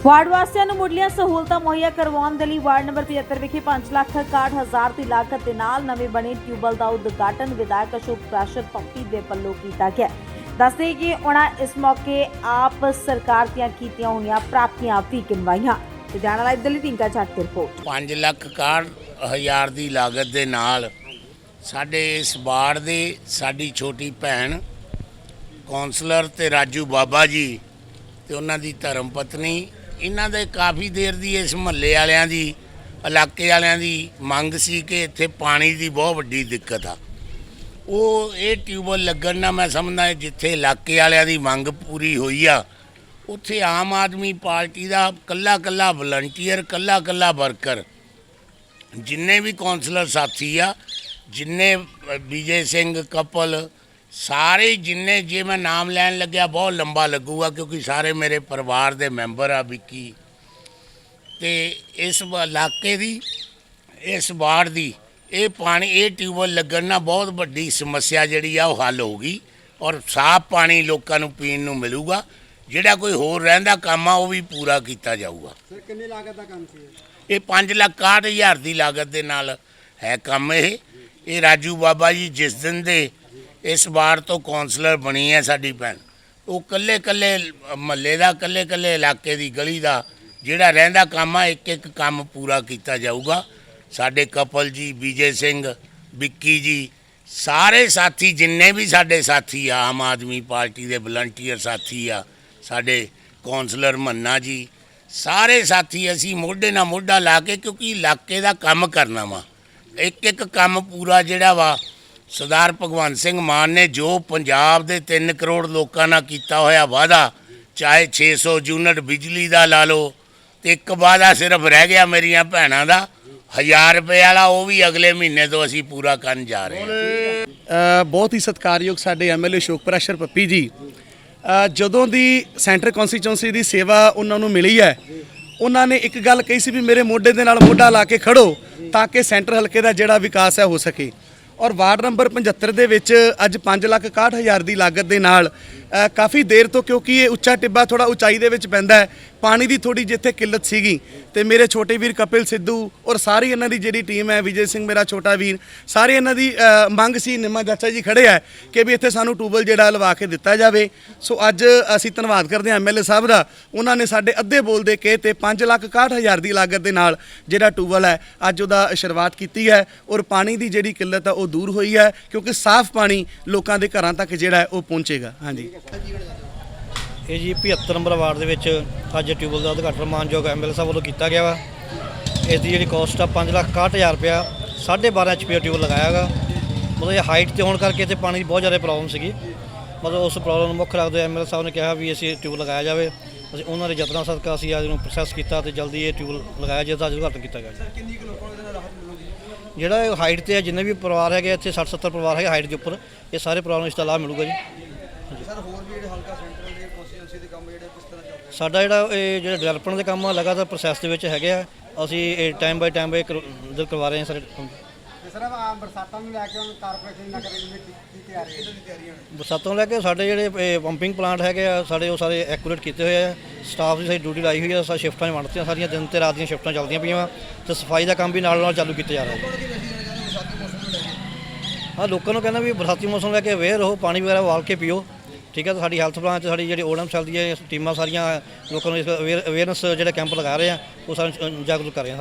Ward ਵਾਸੀਆਂ ਨੂੰ ਮੁੱਢਲੀਆਂ ਸਹੂਲਤਾਂ ਮੁਹੱਈਆ ਕਰਵਾਉਣ ਦੇ ਲਈ ਵਾਰਡ ਨੰਬਰ 75 ਵਿਖੇ 5 ਲੱਖ 61 ਦੀ ਲਾਗਤ ਦੇ ਨਾਲ ਨਵੇਂ ਬਣੇ ਟਿਊਬਲ ਦਾ ਉਦਘਾਟਨ ਵਿਧਾਇਕ ਅਸ਼ੋਕ ਪ੍ਰਾਸ਼ਰ ਪੱਪੀ ਦੇ ਵੱਲੋਂ ਕੀਤਾ ਗਿਆ। ਦੱਸਦੇ ਕਿ ਉਹਨਾਂ ਇਸ ਮੌਕੇ ਆਪ ਸਰਕਾਰ ਦੀਆਂ ਕੀਤੀਆਂ ਹੋਈਆਂ ਪ੍ਰਾਪਤੀਆਂ ਵੀ ਗਿਣਵਾਈਆਂ ਤੇ ਜਾਣ ਵਾਲਾ ਦਿੱਲੀ ਟਿੰਕਾ ਚੱਕ ਦੀ ਰਿਪੋਰਟ। 5 ਲੱਖ 61 ਦੀ ਲਾਗਤ ਦੇ ਨਾਲ ਸਾਡੇ ਇਸ ਵਾਰਡ ਦੇ ਸਾਡੀ ਛੋਟੀ ਭੈਣ ਕੌਂਸਲਰ ਤੇ ਰਾਜੂ ਬਾਬਾ ਜੀ ਤੇ ਉਹਨਾਂ ਦੀ ਧਰਮ ਪਤਨੀ ਇਹਨਾਂ ਦੇ ਕਾਫੀ ਦੇਰ ਦੀ ਇਸ ਮਹੱਲੇ ਵਾਲਿਆਂ ਦੀ, ਇਲਾਕੇ ਵਾਲਿਆਂ ਦੀ ਮੰਗ ਸੀ ਕਿ ਇੱਥੇ ਪਾਣੀ ਦੀ ਬਹੁਤ ਵੱਡੀ ਦਿੱਕਤ ਆ। ਉਹ ਇਹ ਟਿਊਬਲ ਲੱਗਣ ਨਾਲ ਮੈਂ ਸਮਝਦਾ ਜਿੱਥੇ ਇਲਾਕੇ ਵਾਲਿਆਂ ਦੀ ਮੰਗ ਪੂਰੀ ਹੋਈ ਆ, ਉੱਥੇ ਆਮ ਆਦਮੀ ਪਾਰਟੀ ਦਾ ਕੱਲਾ ਕੱਲਾ ਵਲੰਟੀਅਰ ਕੱਲਾ ਕੱਲਾ ਵਰਕਰ ਜਿੰਨੇ ਵੀ ਕਾਉਂਸਲਰ ਸਾਥੀ ਆ, ਜਿੰਨੇ ਵਿਜੇ ਸਿੰਘ, ਕਪਲ ਸਾਰੇ ਜਿੰਨੇ ਜੇ ਮੈਂ ਨਾਮ ਲੈਣ ਲੱਗਿਆ ਬਹੁਤ ਲੰਬਾ ਲੱਗੂਗਾ ਕਿਉਂਕਿ ਸਾਰੇ ਮੇਰੇ ਪਰਿਵਾਰ ਦੇ ਮੈਂਬਰ ਆ ਵਿੱਕੀ। ਤੇ ਇਸ ਇਲਾਕੇ ਦੀ ਇਸ ਵਾਰਡ ਦੀ ਇਹ ਪਾਣੀ ਇਹ ਟਿਊਬਲ ਲੱਗਣ ਨਾਲ ਬਹੁਤ ਵੱਡੀ ਸਮੱਸਿਆ ਜਿਹੜੀ ਆ ਉਹ ਹੱਲ ਹੋਊਗੀ ਔਰ ਸਾਫ਼ ਪਾਣੀ ਲੋਕਾਂ ਨੂੰ ਪੀਣ ਨੂੰ ਮਿਲੂਗਾ। ਜਿਹੜਾ ਕੋਈ ਹੋਰ ਰਹਿੰਦਾ ਕੰਮ ਆ ਉਹ ਵੀ ਪੂਰਾ ਕੀਤਾ ਜਾਊਗਾ। ਸਰ ਕਿੰਨੀ ਲਾਗਤ ਦਾ ਕੰਮ ਸੀ ਇਹ? ਇਹ 5 ਲੱਖ 61 ਹਜ਼ਾਰ ਦੀ ਲਾਗਤ ਦੇ ਨਾਲ ਹੈ ਕੰਮ ਇਹ। ਇਹ ਰਾਜੂ ਬਾਬਾ ਜੀ ਜਿਸ ਦਿਨ ਦੇ ਇਸ ਵਾਰ ਤੋਂ ਕਾਉਂਸਲਰ ਬਣੀ ਹੈ ਸਾਡੀ ਭੈਣ। ਉਹ ਕੱਲੇ ਕੱਲੇ ਮਹੱਲੇ ਦਾ ਕੱਲੇ ਕੱਲੇ ਇਲਾਕੇ ਦੀ ਗਲੀ ਦਾ ਜਿਹੜਾ ਰਹਿੰਦਾ ਕੰਮ ਆ ਇੱਕ ਇੱਕ ਕੰਮ ਪੂਰਾ ਕੀਤਾ ਜਾਊਗਾ। ਸਾਡੇ ਕਪਲ ਜੀ, ਵਿਜੇ ਸਿੰਘ, ਵਿੱਕੀ ਜੀ, ਸਾਰੇ ਸਾਥੀ, ਜਿੰਨੇ ਵੀ ਸਾਡੇ ਸਾਥੀ ਆ, ਆਮ ਆਦਮੀ ਪਾਰਟੀ ਦੇ ਵਲੰਟੀਅਰ ਸਾਥੀ ਆ, ਸਾਡੇ ਕਾਉਂਸਲਰ ਮੰਨਾ ਜੀ, ਸਾਰੇ ਸਾਥੀ ਅਸੀਂ ਮੋਢੇ ਨਾਲ ਮੋਢਾ ਲਾ ਕੇ ਕਿਉਂਕਿ ਇਲਾਕੇ ਦਾ ਕੰਮ ਕਰਨਾ ਵਾ। ਇੱਕ ਇੱਕ ਕੰਮ ਪੂਰਾ ਜਿਹੜਾ ਵਾ ਸਰਦਾਰ ਭਗਵੰਤ ਸਿੰਘ ਮਾਨ ਨੇ ਜੋ ਪੰਜਾਬ ਦੇ 3 ਕਰੋੜ ਲੋਕਾਂ ਨਾਲ ਕੀਤਾ ਹੋਇਆ ਵਾਅਦਾ, ਚਾਹੇ 600 ਯੂਨਿਟ ਬਿਜਲੀ ਦਾ ਲਾ ਲਓ, ਤੇ ਇੱਕ ਵਾਅਦਾ ਸਿਰਫ ਰਹਿ ਗਿਆ ਮੇਰੀਆਂ ਭੈਣਾਂ ਦਾ 1000 ਰੁਪਏ ਵਾਲਾ, ਉਹ ਵੀ ਅਗਲੇ ਮਹੀਨੇ ਤੋਂ ਅਸੀਂ ਪੂਰਾ ਕਰਨ ਜਾ ਰਹੇ ਹਾਂ। ਬਹੁਤ ਹੀ ਸਤਿਕਾਰਯੋਗ ਸਾਡੇ ਐਮਐਲਏ ਅਸ਼ੋਕ ਪ੍ਰੈਸ਼ਰ ਪੱਪੀ ਜੀ। ਜਦੋਂ ਦੀ ਸੈਂਟਰ ਕਨਸਟੀਚੁਐਂਸੀ ਦੀ ਸੇਵਾ ਉਹਨਾਂ ਨੂੰ ਮਿਲੀ ਹੈ, ਉਹਨਾਂ ਨੇ ਇੱਕ ਗੱਲ ਕਹੀ ਸੀ ਵੀ ਮੇਰੇ ਮੋਢੇ ਦੇ ਨਾਲ ਮੋਢਾ ਲਾ ਕੇ ਖੜੋ, ਤਾਂ ਕਿ ਸੈਂਟਰ ਹਲਕੇ ਦਾ ਜਿਹੜਾ ਵਿਕਾਸ ਹੈ ਹੋ ਸਕੇ। ਔਰ ਵਾਰਡ ਨੰਬਰ 75 ਦੇ ਵਿੱਚ ਅੱਜ 5 ਲੱਖ 61 ਹਜ਼ਾਰ ਦੀ ਲਾਗਤ ਦੇ ਨਾਲ ਕਾਫੀ ਦੇਰ ਤੋਂ ਕਿਉਂਕਿ ਇਹ ਉੱਚਾ ਟਿੱਬਾ ਥੋੜਾ ਉਚਾਈ ਦੇ ਵਿੱਚ ਪੈਂਦਾ ਹੈ। ਪਾਣੀ ਦੀ ਥੋੜੀ ਜਿੱਥੇ ਕਿੱਲਤ ਸੀਗੀ ਤੇ ਮੇਰੇ ਛੋਟੇ ਵੀਰ ਕਪਿਲ ਸਿੱਧੂ ਔਰ ਸਾਰੀ ਇਹਨਾਂ ਦੀ ਜਿਹੜੀ ਟੀਮ ਹੈ, ਵਿਜੇ ਸਿੰਘ ਮੇਰਾ ਛੋਟਾ ਵੀਰ, ਸਾਰੇ ਇਹਨਾਂ ਦੀ ਮੰਗ ਸੀ, ਨਿੰਮਾ ਚਾਚਾ ਜੀ ਖੜੇ ਆ ਕਿ ਵੀ ਇੱਥੇ ਸਾਨੂੰ ਟੂਬਲ ਜਿਹੜਾ ਲਵਾ ਕੇ ਦਿੱਤਾ ਜਾਵੇ। ਸੋ ਅੱਜ ਅਸੀਂ ਧੰਨਵਾਦ ਕਰਦੇ ਹਾਂ ਐਮਐਲਏ ਸਾਹਿਬ ਦਾ। ਉਹਨਾਂ ਨੇ ਸਾਡੇ ਅੱਧੇ ਬੋਲ ਦੇ ਕੇ ਤੇ 5 ਲੱਖ 61 ਹਜ਼ਾਰ ਦੀ ਲਾਗਤ ਦੇ ਨਾਲ ਜਿਹੜਾ ਟੂਬਲ ਹੈ, ਅੱਜ ਉਹਦਾ ਸ਼ੁਰੂਆਤ ਕੀਤੀ ਹੈ ਔਰ ਪਾਣੀ ਦੀ ਜਿਹੜੀ ਕਿੱਲਤ ਹੈ ਉਹ ਦੂਰ ਹੋਈ ਹੈ ਕਿਉਂਕਿ ਸਾਫ਼ ਪਾਣੀ ਲੋਕਾਂ ਦੇ ਘਰਾਂ ਤੱਕ ਜਿਹੜਾ ਉਹ ਪਹੁੰਚੇਗਾ। ਹਾਂਜੀ। ਇਹ ਜੀ 75 ਨੰਬਰ ਵਾਰਡ ਦੇ ਵਿੱਚ ਅੱਜ ਟਿਊਬਲ ਦਾ ਉਦਘਾਟਨ ਮਾਨਯੋਗ ਐਮਐਲਏ ਸਾਹਿਬ ਵੱਲੋਂ ਕੀਤਾ ਗਿਆ ਵਾ। ਇਸ ਦੀ ਜਿਹੜੀ ਕਾਸਟ ਆ 5 ਲੱਖ 61000 ਰੁਪਇਆ 12.5 ਐਚਪੀ ਟਿਊਬਲ ਲਗਾਇਆ ਗਾ। ਮਤਲਬ ਇਹ ਹਾਈਟ ਤੇ ਹੋਣ ਕਰਕੇ ਇੱਥੇ ਪਾਣੀ ਦੀ ਬਹੁਤ ਜ਼ਿਆਦਾ ਪ੍ਰੋਬਲਮ ਸੀਗੀ। ਮਤਲਬ ਉਸ ਪ੍ਰੋਬਲਮ ਨੂੰ ਮੁੱਖ ਰੱਖਦੇ ਐਮਐਲਏ ਸਾਹਿਬ ਨੇ ਕਿਹਾ ਵੀ ਅਸੀਂ ਟਿਊਬ ਲਗਾਇਆ ਜਾਵੇ। ਅਸੀਂ ਉਹਨਾਂ ਦੇ ਯਤਨਾਂ ਸਦਕਾ ਅਸੀਂ ਅੱਜ ਨੂੰ ਪ੍ਰੋਸੈਸ ਕੀਤਾ ਤੇ ਜਲਦੀ ਇਹ ਟਿਊਬ ਲਗਾਇਆ ਜਿਸ ਦਾ ਅੱਜ ਉਦਘਾਟਨ ਕੀਤਾ ਗਿਆ ਜਿਹੜਾ ਹਾਈਟ ਤੇ ਹੈ ਜਿੰਨੇ ਵੀ ਪਰਿਵਾਰ ਹੈਗੇ ਇੱਥੇ 60 70 ਪਰਿਵਾਰ ਹੈਗੇ ਹਾਈਟ ਦੇ ਉੱਪਰ, ਇਹ ਸਾਰੇ ਪਰਿਵਾਰਾਂ ਨੂੰ ਇਸ ਦਾ ਲਾਭ ਮਿਲੂਗਾ ਜੀ। ਸਾਡਾ ਜਿਹੜਾ ਇਹ ਜਿਹੜਾ ਡਿਵੈਲਪਮੈਂਟ ਦੇ ਕੰਮ ਆ ਲਗਾਤਾਰ ਪ੍ਰੋਸੈਸ ਦੇ ਵਿੱਚ ਹੈਗੇ ਆ। ਅਸੀਂ ਇਹ ਟਾਈਮ ਬਾਈ ਟਾਈਮ ਬਾਈ ਦਰ ਕਰਵਾ ਰਹੇ ਹਾਂ ਸਾਰੇ। ਕੰਮ। ਤੇ ਸਰ ਬਰਸਾਤਾਂ ਨੂੰ ਲੈ ਕੇ ਹੁਣ ਕਾਰਪੋਰੇਸ਼ਨ ਨਾਲ ਕਰਨ ਦੀ ਕੀ ਤਿਆਰੀ ਹੈ? ਬਰਸਾਤੋਂ ਲੈ ਕੇ ਸਾਡੇ ਜਿਹੜੇ ਪੰਪਿੰਗ ਪਲਾਂਟ ਹੈਗੇ ਆ ਸਾਡੇ ਉਹ ਸਾਰੇ ਐਕੂਰੇਟ ਕੀਤੇ ਹੋਏ ਆ। ਸਟਾਫ ਦੀ ਸਾਡੀ ਡਿਊਟੀ ਲਾਈ ਹੋਈ ਆ ਸਾਰੇ ਸ਼ਿਫਟਾਂ ਵੰਡਤੀਆਂ ਸਾਰੀਆਂ ਦਿਨ ਤੇ ਰਾਤ ਦੀਆਂ ਸ਼ਿਫਟਾਂ ਚੱਲਦੀਆਂ ਪਈਆਂ ਵਾ। ਤੇ ਸਫ਼ਾਈ ਦਾ ਕੰਮ ਵੀ ਨਾਲ ਨਾਲ ਚਾਲੂ ਕੀਤਾ ਜਾ ਰਿਹਾ ਹੈ ਹਾਂ ਲੋਕਾਂ ਨੂੰ ਕਹਿੰਦਾ ਵੀ ਬਰਸਾਤੀ ਮੌਸਮ ਲੈ ਕੇ ਅਵੇਅਰ ਰਹੋ ਪਾਣੀ ਵਗੈਰਾ ਵਾਲ ਕੇ ਪੀਓ। ਠੀਕ ਹੈ, ਤਾਂ ਸਾਡੀ ਹੈਲਥ ਪਲਾਨ ਤੇ ਸਾਡੀ ਜਿਹੜੀ ਓਡਮ ਚੱਲਦੀ ਹੈ ਟੀਮਾਂ ਸਾਰੀਆਂ ਲੋਕਾਂ ਨੂੰ ਇਸ ਅਵੇਅਰਨੈਸ ਜਿਹੜਾ ਕੈਂਪ ਲਗਾ ਰਹੇ ਆ, ਉਹ ਸਾਰੇ ਜਾਗਰੂਕ ਕਰ ਰਹੇ ਆ